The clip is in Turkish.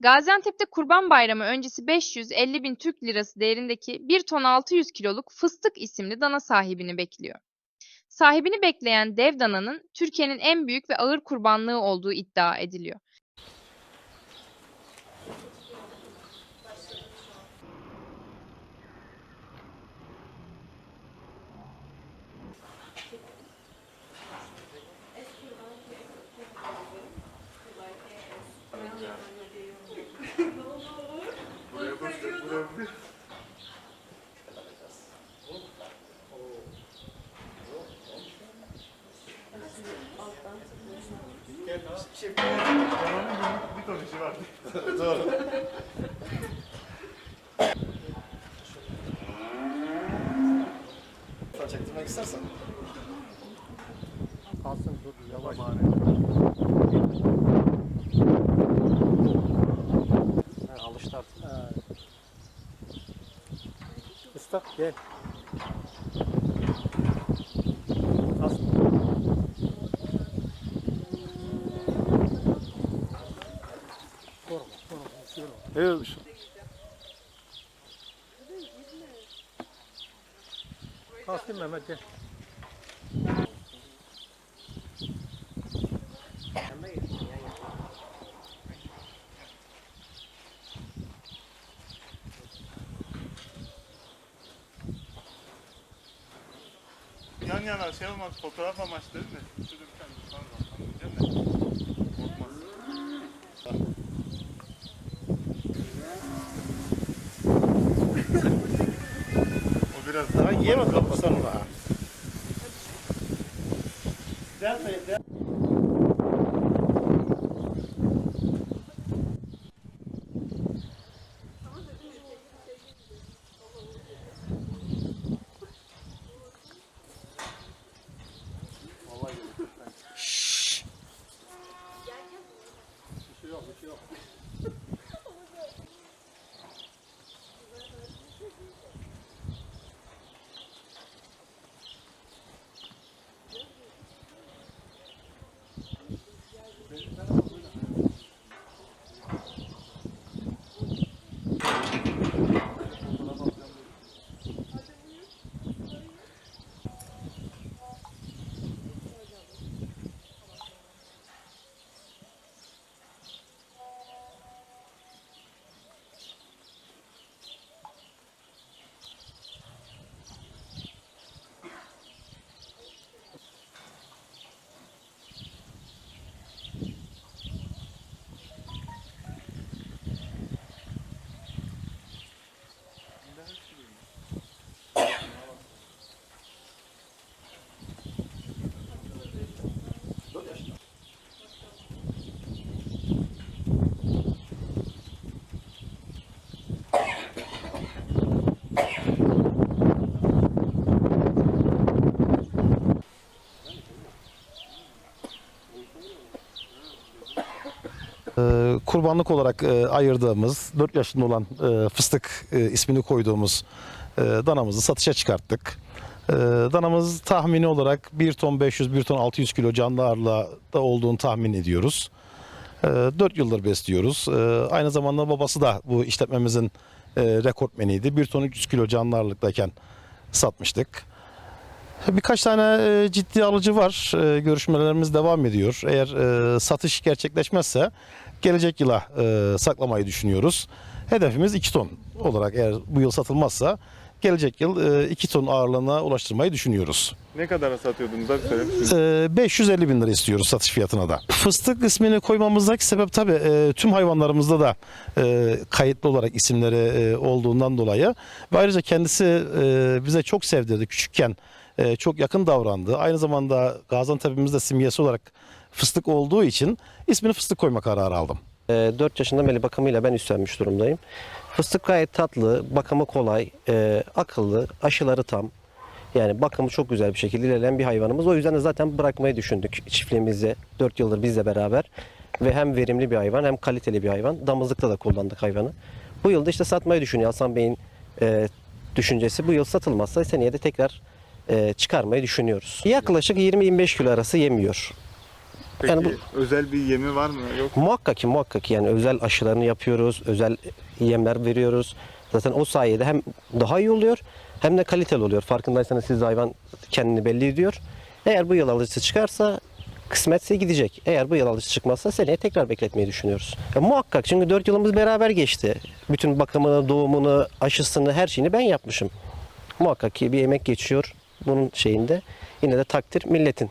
Gaziantep'te Kurban Bayramı öncesi 550 bin Türk lirası değerindeki 1 ton 600 kiloluk Fıstık isimli dana sahibini bekliyor. Sahibini bekleyen dev dananın Türkiye'nin en büyük ve ağır kurbanlığı olduğu iddia ediliyor. Bir ton işi var. Doğru. Çektirmek istersen. Kalsın dur yavaş. Ha, alıştı artık. Istak gel. As. Korkma, korkma, bir şey olmaz. Evet. Kalsın Mehmet gel. Yan yana şey olmaz fotoğraf amaçlı değil mi? Şurada bir tane var bak anlayacağım da. Korkmaz. O biraz daha Daha yiyemez kapasana onu ha. Kurbanlık olarak e, ayırdığımız 4 yaşında olan e, fıstık e, ismini koyduğumuz danamızı satışa çıkarttık. Danamız tahmini olarak 1 ton 500 1 ton 600 kilo canlı ağırlığa olduğunu tahmin ediyoruz. 4 yıldır besliyoruz. Aynı zamanda babası da bu işletmemizin rekortmeniydi. 1 ton 300 kilo canlı ağırlıktayken satmıştık. Birkaç tane e, ciddi alıcı var. E, Görüşmelerimiz devam ediyor. Eğer e, satış gerçekleşmezse gelecek yıla saklamayı düşünüyoruz. Hedefimiz 2 ton olarak eğer bu yıl satılmazsa gelecek yıl 2 ton ağırlığına ulaştırmayı düşünüyoruz. Ne kadara satıyordunuz abi söylemiş miydin? E, 550 bin lira istiyoruz satış fiyatına da. Fıstık ismini koymamızdaki sebep tabii e, tüm hayvanlarımızda da kayıtlı olarak isimleri olduğundan dolayı ve ayrıca kendisi bize çok sevdirdi küçükken e, çok yakın davrandı. Aynı zamanda Gaziantep'imizde simgesi olarak fıstık olduğu için ismini fıstık koyma kararı aldım. 4 yaşından beri bakımıyla ben üstlenmiş durumdayım. Fıstık gayet tatlı, bakımı kolay, e, akıllı, aşıları tam. Yani bakımı çok güzel bir şekilde ilerleyen bir hayvanımız. O yüzden de zaten bırakmayı düşündük çiftliğimizde 4 yıldır bizle beraber. Ve hem verimli bir hayvan hem kaliteli bir hayvan. Damızlıkta da kullandık hayvanı. Bu yılda işte satmayı düşünüyor Hasan Bey'in e, düşüncesi. Bu yıl satılmazsa seneye de tekrar e, çıkarmayı düşünüyoruz. Yaklaşık 20-25 kilo arası yemiyor. Peki Yani özel bir yemi var mı? Yok. Muhakkak ki muhakkak ki yani özel aşılarını yapıyoruz, özel yemler veriyoruz. Zaten o sayede hem daha iyi oluyor hem de kaliteli oluyor. Farkındaysanız siz hayvan kendini belli ediyor. Eğer bu yıl alıcısı çıkarsa kısmetse gidecek. Eğer bu yıl alıcısı çıkmazsa seneye tekrar bekletmeyi düşünüyoruz. Ya muhakkak çünkü 4 yılımız beraber geçti. Bütün bakımını, doğumunu, aşısını, her şeyini ben yapmışım. Muhakkak ki bir emek geçiyor bunun şeyinde. Yine de takdir milletin.